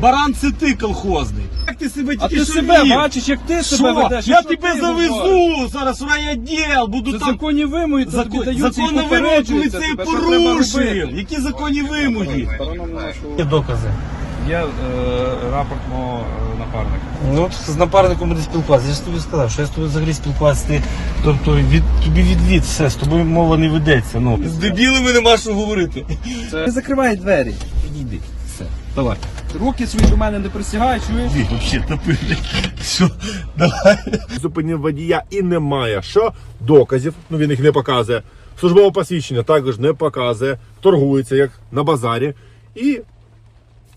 Баран це ти колхозний. Як ти себе А тільки ти що себе вів? бачиш, як ти Що? себе ведеш? Я тебе завезу говориш? зараз в райвідділ, буду Це там законні вимоги, це тобі Закон, даються і законні вимоги попереджуються поліцей тебе, що треба порушив. робити. Які законні вимоги? Є докази. Є е, рапорт мого е, напарника. Ну от з напарником буде спілкуватися. Я ж тобі сказав, що я з тобою взагалі спілкуватися. Ти, тобто від тобі відвід, все, з тобою мова не ведеться. Ну з дебілами нема що говорити. Не закривай двері. Підійди, давай. Руки свої до мене не присягай, чуєш? Ти взагалі топили. Все, давай. зупинив водія і немає що доказів. Ну він їх не показує. Службове посвідчення також не показує, торгується як на базарі і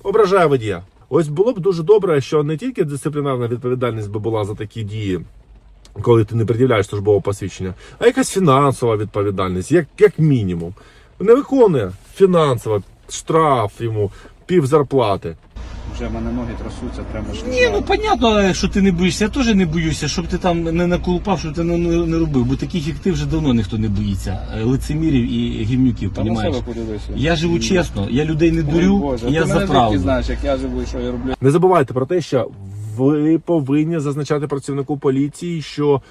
ображає водія. Ось було б дуже добре, що не тільки дисциплінарна відповідальність би була за такі дії, коли ти не пред'являєш службове посвідчення, а якась фінансова відповідальність, як, як мінімум. Не виконує фінансова штраф йому, пів зарплати. Вже в мене ноги трясуться, треба ж. Ні, ну понятно, що ти не боїшся. Я теж не боюся, щоб ти там не наколупав, щоб ти не, не, не робив. Бо таких як ти вже давно ніхто не боїться. Е, Лицемірів і гівнюків, Та на понімаєш? себе подивися. Я живу чесно, я людей не дурю, Боже, я ти за мене звідки правду. знаєш, як я живу і що я роблю. Не забувайте про те, що ви повинні зазначати працівнику поліції, що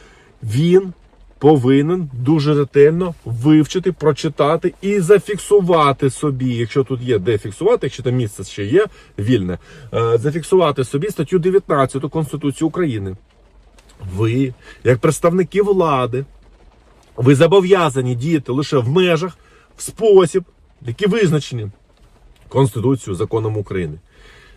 він повинен дуже ретельно вивчити, прочитати і зафіксувати собі, якщо тут є де фіксувати, якщо там місце ще є вільне, е, зафіксувати собі статтю 19 Конституції України. Ви, як представники влади, ви зобов'язані діяти лише в межах, в спосіб, які визначені Конституцією, законом України.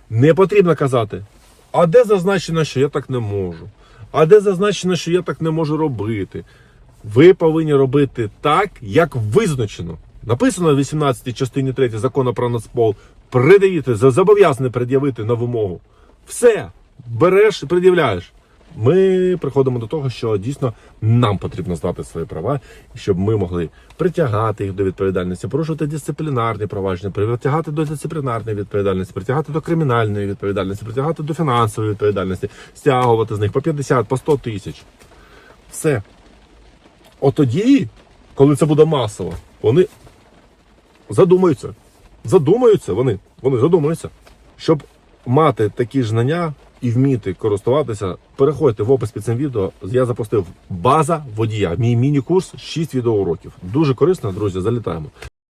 Не потрібно казати, а де зазначено, що я так не можу? А де зазначено, що я так не можу робити? Ви повинні робити так, як визначено. Написано в 18 частині 3 закону про Нацпол. Придаєте, зобов'язані пред'явити на вимогу. Все, береш і пред'являєш. Ми приходимо до того, що дійсно нам потрібно знати свої права, щоб ми могли притягати їх до відповідальності, порушувати дисциплінарні провадження, притягати до дисциплінарної відповідальності, притягати до кримінальної відповідальності, притягати до фінансової відповідальності, стягувати з них по 50, по 100 тисяч. Все. От тоді, коли це буде масово, вони задумаються. Задумаються вони. Вони задумаються. Щоб мати такі знання і вміти користуватися, переходьте в опис під цим відео. Я запустив база водія. Мій міні-курс 6 відеоуроків. Дуже корисно, друзі. Залітаємо.